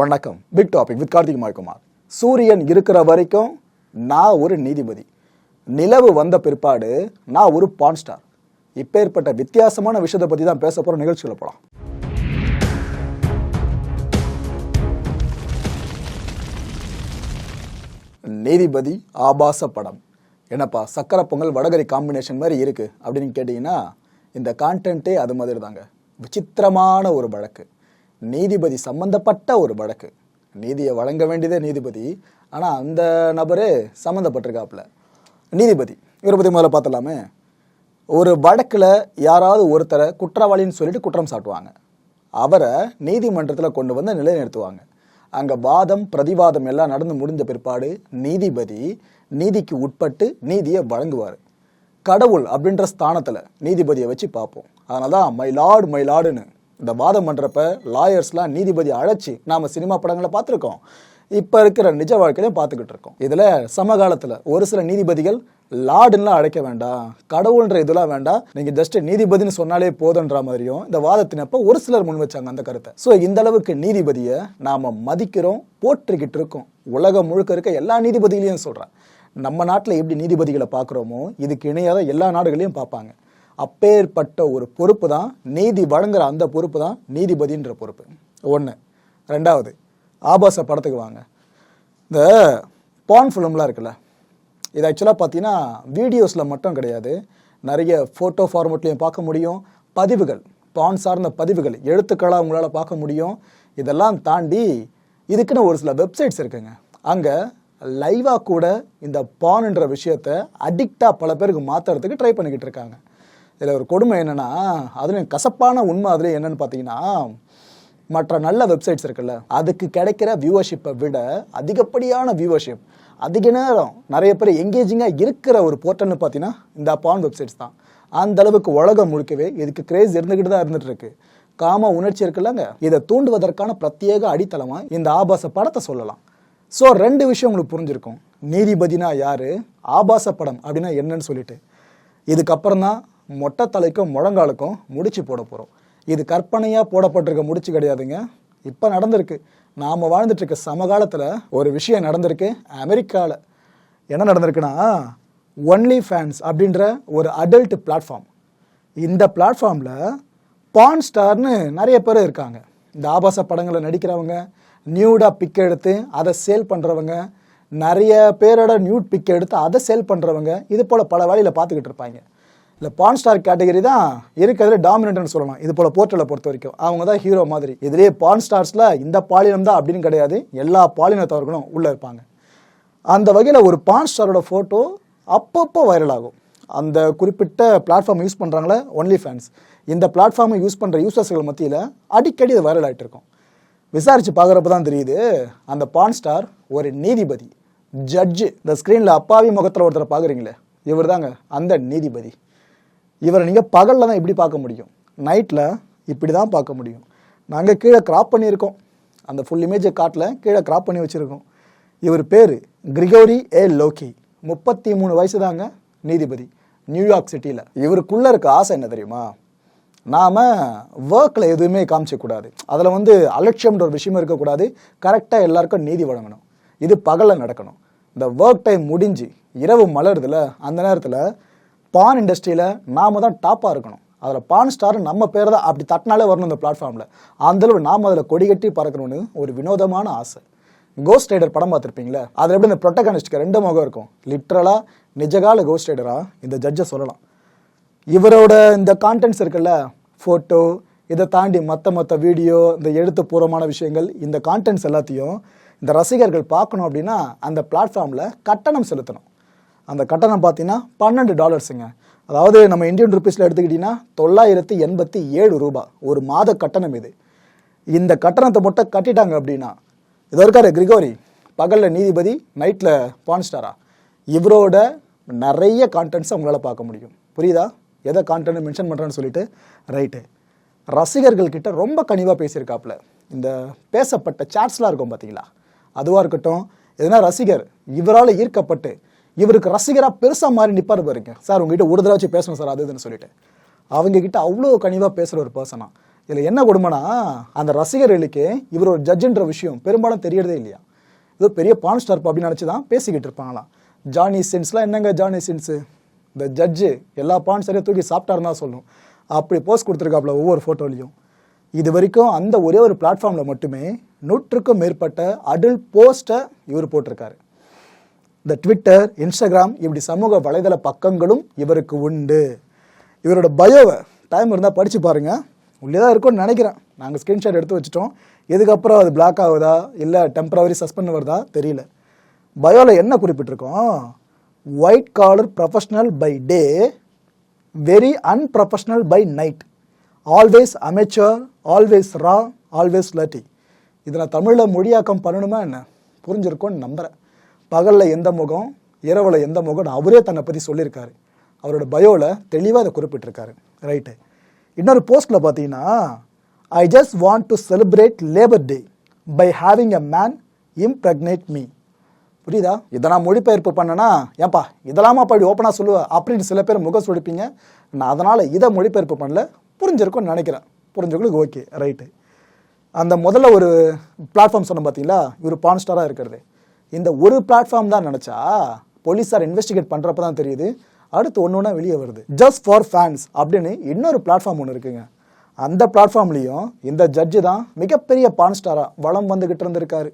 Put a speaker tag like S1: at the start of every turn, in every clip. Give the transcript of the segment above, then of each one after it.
S1: வணக்கம். Big topic with Karthik மாய்குமார் சூரியன் இருக்கிற வரைக்கும் நான் ஒரு நீதிபதி. நிலவு வந்த பிற்பாடு நான் ஒரு பான் ஸ்டார் இப்பேற்பட்ட வித்தியாசமான விஷயத்தை பற்றி தான் பேச போகிற நிகழ்ச்சிகளை போகலாம் நீதிபதி ஆபாச படம். என்னப்பா சக்கரை பொங்கல் வடகரி காம்பினேஷன் மாதிரி இருக்குது அப்படின்னு கேட்டிங்கன்னா இந்த கான்டென்ட்டே அது மாதிரி தாங்க விசித்திரமான ஒரு வழக்கு. நீதிபதி சம்பந்தப்பட்ட ஒரு வழக்கு. நீதியை வழங்க வேண்டியதே நீதிபதி. ஆனால் அந்த நபரே சம்மந்தப்பட்டிருக்காப்புல நீதிபதி. இவரை பற்றி முதல்ல பார்த்தலாமே ஒரு வழக்கில் யாராவது ஒருத்தரை குற்றவாளின்னு சொல்லிட்டு குற்றம் சாட்டுவாங்க. அவரை நீதிமன்றத்தில் கொண்டு வந்து நிலைநிறுத்துவாங்க. அங்கே வாதம் பிரதிவாதம் எல்லாம் நடந்து முடிஞ்ச பிற்பாடு நீதிபதி நீதிக்கு உட்பட்டு நீதியை வழங்குவார். கடவுள் அப்படின்ற ஸ்தானத்தில் நீதிபதியை வச்சு பார்ப்போம். அதனால தான் மயிலாடு மயிலாடுன்னு இந்த வாதம் பண்ணுறப்ப லாயர்ஸ்லாம் நீதிபதி அழைச்சி நாம் சினிமா படங்களை பார்த்துருக்கோம். இப்போ இருக்கிற நிஜ வாழ்க்கையிலையும் பார்த்துக்கிட்டு இருக்கோம். இதில் சமகாலத்தில் ஒரு சில நீதிபதிகள் லார்டுலாம் அழைக்க வேண்டாம் கடவுள்ன்ற இதெல்லாம் வேண்டாம் நீங்கள் ஜஸ்ட் நீதிபதினு சொன்னாலே போதுன்ற மாதிரியும் இந்த வாதத்தினப்ப ஒரு சிலர் முன் வச்சாங்க அந்த கருத்தை. ஸோ இந்த அளவுக்கு நீதிபதியை நாம் மதிக்கிறோம் போற்றிக்கிட்டு இருக்கோம். உலகம் முழுக்க இருக்க எல்லா நீதிபதிகளையும் சொல்கிறேன் நம்ம நாட்டில் எப்படி நீதிபதிகளை பார்க்குறோமோ இதுக்கு இணையாக எல்லா நாடுகளையும் பார்ப்பாங்க. அப்பேற்பட்ட ஒரு பொறுப்பு தான் நீதி வழங்குற அந்த பொறுப்பு தான் நீதிபதின்ற பொறுப்பு. ஒன்று ரெண்டாவது ஆபாச படத்துக்கு வாங்க. இந்த பான் ஃபிலிம்லாம் இருக்குல்ல இது ஆக்சுவலாக பார்த்தீங்கன்னா வீடியோஸில் மட்டும் கிடையாது. நிறைய ஃபோட்டோ ஃபார்மேட்லேயும் பார்க்க முடியும். பதிவுகள் பான் சார்ந்த பதிவுகள் எழுத்துக்களாக உங்களால் பார்க்க முடியும். இதெல்லாம் தாண்டி இதுக்குன்னு ஒரு சில வெப்சைட்ஸ் இருக்குங்க. அங்கே லைவாக கூட இந்த பான்ன்ற விஷயத்த அடிக்டாக பல பேருக்கு மாற்றுறதுக்கு ட்ரை பண்ணிக்கிட்டு இருக்காங்க. இதில் ஒரு கொடுமை என்னென்னா அதுலேயும் கசப்பான உண்மை அதுலேயும் என்னென்னு பார்த்தீங்கன்னா மற்ற நல்ல வெப்சைட்ஸ் இருக்குல்ல அதுக்கு கிடைக்கிற வியூவர்ஷிப்பை விட அதிகப்படியான வியூவர்ஷிப் அதிக நேரம் நிறைய பேர் எங்கேஜிங்காக இருக்கிற ஒரு போர்ட்டல்னு பார்த்தீங்கன்னா இந்த பான் வெப்சைட்ஸ் தான். அந்த அளவுக்கு உலகம் முழுக்கவே இதுக்கு கிரேஸ் இருந்துக்கிட்டு தான் இருந்துட்டு இருக்கு. காம உணர்ச்சி இருக்குல்லங்க. இதை தூண்டுவதற்கான பிரத்யேக அடித்தளமாக இந்த ஆபாச படத்தை சொல்லலாம். ஸோ ரெண்டு விஷயம் உங்களுக்கு புரிஞ்சிருக்கும். நீதிபதினா யாரு? ஆபாச படம் அப்படின்னா என்னன்னு சொல்லிட்டு. இதுக்கப்புறம் தான் மொட்டை தலைக்கும் முழங்காலுக்கும் முடிச்சு போட போகிறோம் இது கற்பனையாக போடப்பட்டிருக்க முடிச்சு கிடையாதுங்க. இப்போ நடந்திருக்கு. நாம் வாழ்ந்துட்டுருக்க சமகாலத்தில் ஒரு விஷயம் நடந்திருக்கு. அமெரிக்காவில் என்ன நடந்திருக்குன்னா ஒன்லி ஃபேன்ஸ் அப்படின்ற ஒரு அடல்ட் பிளாட்ஃபார்ம் இந்த பிளாட்ஃபார்மில் பான் ஸ்டார்னு நிறைய பேர் இருக்காங்க. இந்த ஆபாச படங்களை நடிக்கிறவங்க நியூடாக பிக் எடுத்து அதை சேல் பண்ணுறவங்க நிறைய பேரோட நியூட் பிக் எடுத்து அதை சேல் பண்ணுறவங்க இது போல் பல வழியில் பார்த்துக்கிட்டு இருப்பாங்க. இல்லை பான் ஸ்டார் கேட்டகரி தான் இருக்கிறதுல டாமினன்ட்னு சொல்லலாம். இது போல் போர்ட்டலை பொறுத்த வரைக்கும். அவங்க தான் ஹீரோ மாதிரி. இதுலேயே பான் ஸ்டார்ஸில் இந்த பாலினம் தான் அப்படின்னு கிடையாது. எல்லா பாலினத்தவர்களும் உள்ளே இருப்பாங்க. அந்த வகையில் ஒரு பான் ஸ்டாரோட ஃபோட்டோ அப்பப்போ வைரல் ஆகும். அந்த குறிப்பிட்ட பிளாட்ஃபார்ம் யூஸ் பண்ணுறாங்களே ஒன்லி ஃபேன்ஸ் இந்த பிளாட்ஃபார்மை யூஸ் பண்ணுற யூசர்ஸ்கள் மத்தியில் அடிக்கடி இது வைரல் ஆகிட்டு இருக்கும். விசாரித்து பார்க்குறப்ப தான் தெரியுது அந்த பான் ஸ்டார் ஒரு நீதிபதி. ஜட்ஜு இந்த ஸ்க்ரீனில் அப்பாவி முகத்தில் ஒருத்தரை பார்க்குறீங்களே. இவர் தாங்க அந்த நீதிபதி. இவரை நீங்கள் பகலில் தான் இப்படி பார்க்க முடியும்? நைட்டில் இப்படி தான் பார்க்க முடியும். நாங்கள் கீழே கிராப் பண்ணியிருக்கோம். அந்த ஃபுல் இமேஜை காட்டில் கீழே கிராப் பண்ணி வச்சுருக்கோம். இவர் பேர் கிரிகோரி ஏ லோக்கி. முப்பத்தி மூணு வயசு தாங்க நீதிபதி. நியூயார்க் சிட்டியில் இவருக்குள்ளே இருக்க ஆசை என்ன தெரியுமா? நாம் ஒர்க்கில் எதுவுமே காமிச்சக்கூடாது அதில் வந்து அலட்சியம்ன்ற ஒரு விஷயம் இருக்கக்கூடாது கரெக்டாக எல்லாருக்கும் நீதி வழங்கணும். இது பகலில் நடக்கணும். இந்த ஒர்க் டைம் முடிஞ்சு இரவு மலருதுல அந்த நேரத்தில் பான் இண்டஸ்ட்ரியில் நாம தான் டாப்பாக இருக்கணும். அதில் பான் ஸ்டார் நம்ம பேர் தான் அப்படி தட்டினாலே வரணும் இந்த பிளாட்ஃபார்மில் அந்தளவு நாம் அதில் கொடி கட்டி பறக்கணும்னு ஒரு வினோதமான ஆசை. கோஸ்ட் ரைடர் படம் பார்த்துருப்பீங்களே அதில் எப்படி இந்த ப்ரொட்டகனிஸ்ட்க்கு ரெண்டு முகம் இருக்கும்? லிட்ரலாக நிஜகால கோஸ்ட் ரைடராக இந்த ஜட்ஜை சொல்லலாம். இவரோட இந்த கான்டென்ட்ஸ் இருக்குல்ல ஃபோட்டோ இதை தாண்டி மற்ற மற்ற வீடியோ இந்த எழுத்துப்பூர்வமான விஷயங்கள் இந்த கான்டென்ட்ஸ் எல்லாத்தையும் இந்த ரசிகர்கள் பார்க்கணும் அப்படின்னா அந்த பிளாட்ஃபார்மில் கட்டணம் செலுத்தணும். அந்த கட்டணம் பார்த்தீங்கன்னா பன்னெண்டு டாலர்ஸுங்க அதாவது நம்ம இந்தியன் ருபீஸில் எடுத்துக்கிட்டிங்கன்னா தொள்ளாயிரத்தி எண்பத்தி ஏழு ரூபாய் ஒரு மாத கட்டணம் இது. இந்த கட்டணத்தை மட்டும் கட்டிட்டாங்க அப்படின்னா இதோ இருக்காரு கிரிகோரி பகலில் நீதிபதி நைட்டில் பான் ஸ்டாரா இவரோட நிறைய கான்டென்ட்ஸை உங்களால் பார்க்க முடியும். புரியுதா? எதை கான்டென்ட் மென்ஷன் பண்ணுறேன்னு சொல்லிட்டு ரைட்டு ரசிகர்கள் கிட்ட ரொம்ப கனிவாக பேசியிருக்காப்புல. இந்த பேசப்பட்ட சாட்ஸ்லாம் இருக்கும் பார்த்தீங்களா அதுவாக இருக்கட்டும் எதுனா ரசிகர் இவரால் ஈர்க்கப்பட்டு இவருக்கு ரசிகராக பெருசாக மாறி நிற்பார் பாருங்க. சார் உங்ககிட்ட ஒரு தடவை வச்சு பேசணும் சார் அது இதுன்னு சொல்லிட்டு. அவங்க கிட்ட அவ்வளோ கனிவாக பேசுகிற ஒரு பர்சனா இதில் என்ன கொடுமைனா அந்த ரசிகர்களுக்கு இவர் ஒரு ஜட்ஜுன்ற விஷயம் பெரும்பாலும் தெரியறதே இல்லையா? ஏதோ பெரிய பான் ஸ்டார் அப்படின்னு நினச்சி தான் பேசிக்கிட்டு இருப்பாங்களாம். ஜானி சின்ஸ்லாம் என்னங்க ஜானி சின்ஸு இந்த ஜட்ஜு எல்லா பான் ஸ்டாரையும் தூக்கி சாப்பிட்டாருன்னு தான் சொல்லணும் அப்படி போஸ்ட் கொடுத்துருக்காப்புல ஒவ்வொரு ஃபோட்டோலையும் இது வரைக்கும் அந்த ஒரே ஒரு பிளாட்ஃபார்மில் மட்டுமே நூற்றுக்கும் மேற்பட்ட அடல்ட் போஸ்ட்டை இவர் போட்டிருக்காரு. இந்த ட்விட்டர் இன்ஸ்டாகிராம் இப்படி சமூக வலைதள பக்கங்களும் இவருக்கு உண்டு. இவரோட பயோவை டைம் இருந்தால் படித்து பாருங்கள் உள்ளே தான் இருக்கும்னு நினைக்கிறேன். நாங்கள் ஸ்க்ரீன்ஷாட் எடுத்து வச்சுட்டோம். இதுக்கப்புறம் அது பிளாக் ஆகுதா? இல்லை டெம்பரவரி சஸ்பெண்ட் வருதா? தெரியல. பயோவில் என்ன குறிப்பிட்டிருக்கோம்? White collar professional by day very unprofessional by night always அமைச்சர் ஆல்வேஸ் ரா ஆல்வேஸ் லட்டி இதை நான் தமிழில் மொழியாக்கம் பண்ணணுமா என்ன? புரிஞ்சிருக்கும்னு நம்புகிறேன் பகலில் எந்த முகம் இரவில் எந்த முகம்னு அவரே தன்னை பற்றி சொல்லியிருக்காரு. அவரோட பயோவில் தெளிவாக அதை குறிப்பிட்டிருக்காரு. ரைட்டு இன்னொரு போஸ்ட்டில் பார்த்தீங்கன்னா I just want to celebrate labour day by having a man impregnate me புரியுதா? இதை நான் மொழிபெயர்ப்பு பண்ணனா ஏன்பா இதெல்லாமா அப்படி ஓப்பனாக சொல்லுவேன் அப்படின்னு சில பேர் முகம் சுடிப்பீங்க நான் அதனால் இதை மொழிபெயர்ப்பு பண்ணல. புரிஞ்சிருக்கும்னு நினைக்கிறேன். புரிஞ்சவங்களுக்கு ஓகே ரைட்டு அந்த முதல்ல ஒரு பிளாட்ஃபார்ம் சொன்ன பார்த்தீங்களா? இவர் பான் ஸ்டாராக இருக்கிறது. இந்த ஒரு பிளாட்ஃபார்ம் தான் நினச்சா போலீஸார் இன்வெஸ்டிகேட் பண்ணுறப்ப தான் தெரியுது. அடுத்து ஒன்று ஒன்றா வெளியே வருது. ஜஸ்ட் ஃபார் ஃபேன்ஸ் அப்படின்னு இன்னொரு பிளாட்ஃபார்ம் ஒன்று இருக்குங்க. அந்த பிளாட்ஃபார்ம்லேயும் இந்த ஜட்ஜு தான் மிகப்பெரிய பான் ஸ்டாராக வளம் வந்துக்கிட்டு இருந்திருக்காரு.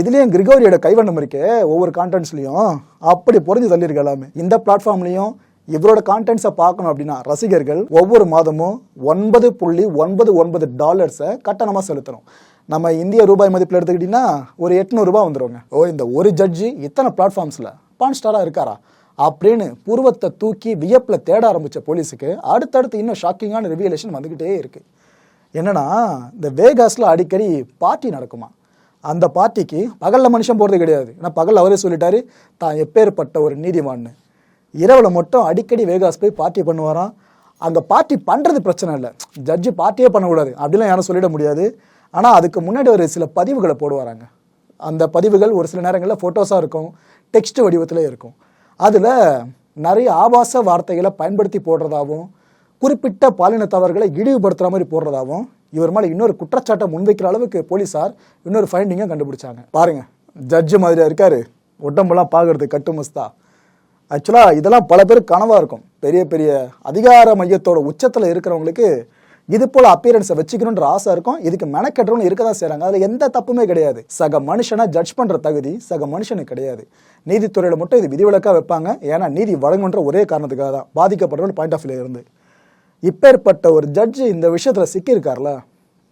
S1: இதுலேயும் கிரிகோரியோட கைவண்ணம் இருக்கே ஒவ்வொரு கான்டென்ட்ஸ்லையும் அப்படி பொறிஞ்சு தள்ளியிருக்கு எல்லாமே. இந்த பிளாட்ஃபார்ம்லேயும் இவரோட கான்டென்ட்ஸை பார்க்கணும் அப்படின்னா ரசிகர்கள் ஒவ்வொரு மாதமும் ஒன்பது புள்ளி ஒன்பது ஒன்பது டாலர்ஸை கட்டணமாக செலுத்தணும். நம்ம இந்திய ரூபாய் மதிப்பில் எடுத்துக்கிட்டிங்கன்னா ஒரு எட்நூறுபா வந்துருவாங்க ஓ இந்த ஒரு ஜட்ஜி இத்தனை பிளாட்ஃபார்ம்ஸில் பான் ஸ்டாராக இருக்காரா? அப்படின்னு பூர்வத்தை தூக்கி வியப்பில் தேட ஆரம்பித்த போலீஸுக்கு அடுத்தடுத்து இன்னும் ஷாக்கிங்கான ரிவியலேஷன் வந்துக்கிட்டே இருக்குது என்னன்னா இந்த வேகாஸில் அடிக்கடி பார்ட்டி நடக்குமா? அந்த பார்ட்டிக்கு பகலில் மனுஷன் போகிறது கிடையாது. ஏன்னா பகல் அவரே சொல்லிட்டாரு தான் எப்பேற்பட்ட ஒரு நீதிமான்னு. இரவில் மட்டும் அடிக்கடி வேகாஸ் போய் பார்ட்டி பண்ணுவாராம். அங்கே பார்ட்டி பண்ணுறது பிரச்சனை இல்லை. ஜட்ஜு பார்ட்டியே பண்ணக்கூடாது. அப்படிலாம் யாரும் சொல்லிட முடியாது. ஆனால் அதுக்கு முன்னாடி ஒரு சில பதிவுகளை போடுவாராங்க. அந்த பதிவுகள் ஒரு சில நேரங்களில் ஃபோட்டோஸாக இருக்கும் டெக்ஸ்ட் வடிவத்தில் இருக்கும். அதில் நிறைய ஆபாச வார்த்தைகளை பயன்படுத்தி போடுறதாகவும் குறிப்பிட்ட பாலின தவறுகளை இழிவுபடுத்துகிற மாதிரி போடுறதாகவும் இவர் மேலே இன்னொரு குற்றச்சாட்டை முன்வைக்கிற அளவுக்கு போலீஸார் இன்னொரு ஃபைண்டிங்கை கண்டுபிடிச்சாங்க. பாருங்கள் ஜட்ஜு மாதிரியாக இருக்காரு. உடம்பெல்லாம் பார்க்கறது கட்டுமஸ்தா ஆக்சுவலாக இதெல்லாம் பல பேர் கனவாக இருக்கும். பெரிய பெரிய அதிகார மையத்தோட உச்சத்தில் இருக்கிறவங்களுக்கு இது போல அப்பியரன்ஸை வச்சுக்கணுன்ற ஆசை இருக்கும். இதுக்கு மெனக்கெட்டவங்க இருக்க தான் செய்கிறாங்க அதில் எந்த தப்புமே கிடையாது. சக மனுஷனை ஜட்ஜ் பண்ணுற தகுதி சக மனுஷனுக்கு கிடையாது. நீதித்துறையில் மட்டும் இது விதிவிலக்காக வைப்பாங்க. ஏன்னா நீதி வழங்குன்ற ஒரே காரணத்துக்காக தான் பாதிக்கப்படுற பாயிண்ட் ஆஃப் வியூ இருந்து. இப்பேற்பட்ட ஒரு ஜட்ஜு இந்த விஷயத்தில் சிக்கியிருக்கார்ல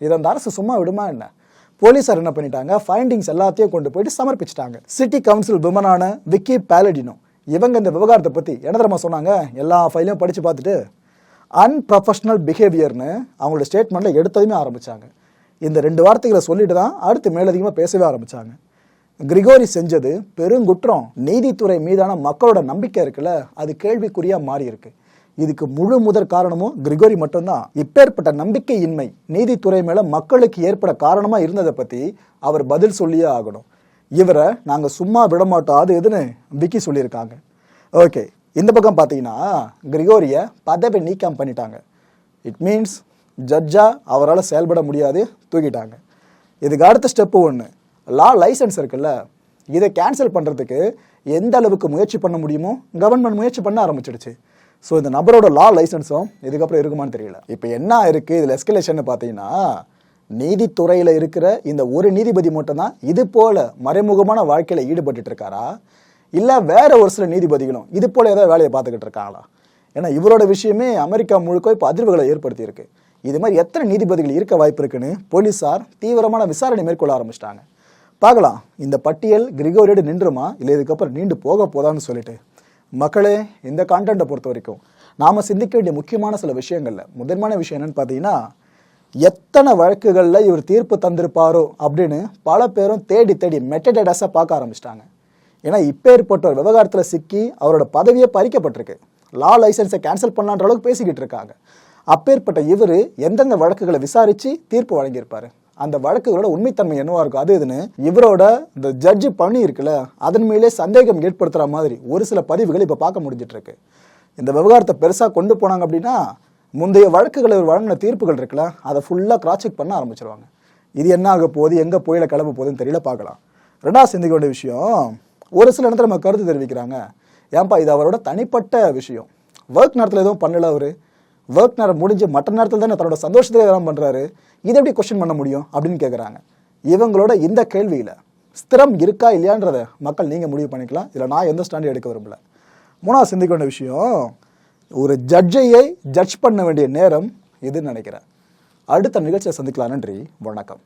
S1: இதை அந்த அரசு சும்மா விடுமா என்ன? போலீஸார் என்ன பண்ணிட்டாங்க? ஃபைண்டிங்ஸ் எல்லாத்தையும் கொண்டு போயிட்டு சமர்ப்பிச்சிட்டாங்க. சிட்டி கவுன்சில் விமனான விக்கி பேலடினோ இவங்க இந்த விவகாரத்தை பற்றி என்ன தரமா சொன்னாங்க? எல்லா ஃபைலையும் படித்து பார்த்துட்டு அன்ப்ரொஃபஷ்னல் பிஹேவியர்னு அவங்களோட ஸ்டேட்மெண்ட்டில் எடுத்ததுமே ஆரம்பித்தாங்க இந்த ரெண்டு வார்த்தைகளை சொல்லிட்டு தான் அடுத்து மேலதிகமாக பேசவே ஆரம்பித்தாங்க கிரிகோரி செஞ்சது பெருங்குற்றம் நீதித்துறை மீதான மக்களோட நம்பிக்கை இருக்குல்ல அது கேள்விக்குறியாக மாறி இருக்கு இதுக்கு முழு முதற் காரணமும் கிரிகோரி மட்டும்தான். இப்பேற்பட்ட நம்பிக்கையின்மை நீதித்துறை மேலே மக்களுக்கு ஏற்பட காரணமாக இருந்ததை பற்றி அவர் பதில் சொல்லியே ஆகணும். இவரை நாங்கள் சும்மா விடமாட்டோம். அது எதுன்னு விக்கி சொல்லியிருக்காங்க. ஓகே இந்த பக்கம் பார்த்தீங்கன்னா கிரிகோரிய பதவி நீக்கம் பண்ணிட்டாங்க. இட் மீன்ஸ் ஜட்ஜாக அவரால் செயல்பட முடியாது தூக்கிட்டாங்க. இதுக்கு அடுத்த ஸ்டெப்பு ஒன்று லா லைசன்ஸ் இருக்குல்ல இதை கேன்சல் பண்ணுறதுக்கு எந்த அளவுக்கு முயற்சி பண்ண முடியுமோ கவர்மெண்ட் முயற்சி பண்ண ஆரம்பிச்சிடுச்சு. ஸோ இந்த நபரோட லா லைசன்ஸும் இதுக்கப்புறம் இருக்குமான்னு தெரியல. இப்போ என்ன இருக்குது இதில் எஸ்கலேஷன் பார்த்தீங்கன்னா நீதித்துறையில் இருக்கிற இந்த ஒரு நீதிபதி மட்டும்தான் இது போல் மறைமுகமான வாழ்க்கையில் ஈடுபட்டு இருக்காரா? இல்லை வேற ஒரு சில நீதிபதிகளும் இது போல் ஏதாவது வேலையை பார்த்துக்கிட்டு இருக்காங்களா? ஏன்னா இவரோட விஷயமே அமெரிக்கா முழுக்க இப்போ அதிர்வுகளை ஏற்படுத்தியிருக்கு. இது மாதிரி எத்தனை நீதிபதிகள் இருக்க வாய்ப்பு இருக்குன்னு போலீஸார் தீவிரமான விசாரணை மேற்கொள்ள ஆரம்பிச்சிட்டாங்க. பார்க்கலாம் இந்த பட்டியல் கிரிகோரியோடு நின்றுமா? இல்லை இதுக்கப்புறம் நீண்டு போக போதான்னு சொல்லிட்டு. மக்களே இந்த கான்டென்ட்டை பொறுத்த வரைக்கும் நாம் சிந்திக்க வேண்டிய முக்கியமான சில விஷயங்களில் முதன்மையான விஷயம் என்னென்னு பார்த்தீங்கன்னா எத்தனை வழக்குகளில் இவர் தீர்ப்பு தந்திருப்பாரோ அப்படின்னு பல பேரும் தேடி தேடி மெட்டடேட்டஸாக பார்க்க ஆரம்பிச்சிட்டாங்க. ஏன்னா இப்பேற்பட்ட ஒரு விவகாரத்தில் சிக்கி அவரோட பதவியே பறிக்கப்பட்டிருக்கு. லா லைசன்ஸை கேன்சல் பண்ணலான்ற அளவுக்கு பேசிக்கிட்டு இருக்காங்க. அப்பேற்பட்ட இவர் எந்தெந்த வழக்குகளை விசாரித்து தீர்ப்பு வழங்கியிருப்பாரு? அந்த வழக்குகளோட உண்மைத்தன்மை என்னவா இருக்கும்? அது இதுன்னு இவரோட இந்த ஜட்ஜு பணி இருக்குல்ல அதன் மேலே சந்தேகம் ஏற்படுத்துகிற மாதிரி ஒரு சில பதிவுகள் இப்போ பார்க்க முடிஞ்சிட்டு இருக்கு இந்த விவகாரத்தை பெருசாக கொண்டு போனாங்க அப்படின்னா முந்தைய வழக்குகளை இவர் வழங்கின தீர்ப்புகள் இருக்குல்ல அதை ஃபுல்லாக கிராஸ் செக் பண்ண ஆரம்பிச்சிருவாங்க. இது என்ன ஆக போகுது? எங்கே புயல கிளம்ப போகுதுன்னு தெரியல பார்க்கலாம். ரெண்டாவது சிந்திக்க வேண்டிய விஷயம் ஒரு சில இடத்துல நம்ம கருத்து தெரிவிக்கிறாங்க. ஏன்பா இது அவரோட தனிப்பட்ட விஷயம். ஒர்க் நேரத்தில் எதுவும் பண்ணல அவரு. ஒர்க் நேரம் முடிஞ்சு மற்ற நேரத்தில் தானே தன்னோட சந்தோஷத்தில் எதாவது பண்ணுறாரு இதை எப்படி கொஸ்டின் பண்ண முடியும் அப்படின்னு கேட்குறாங்க இவங்களோட இந்த கேள்வியில் ஸ்திரம் இருக்கா இல்லையான்றதை மக்கள் நீங்கள் முடிவு பண்ணிக்கலாம். இதில் நான் எந்த ஸ்டாண்டு எடுக்க விரும்பல. மூணாவது சிந்திக்க வேண்டிய விஷயம் ஒரு ஜட்ஜையை ஜட்ஜ் பண்ண வேண்டிய நேரம் இதுன்னு நினைக்கிறேன். அடுத்த நிகழ்ச்சியை சந்திக்கலாம் நன்றி வணக்கம்.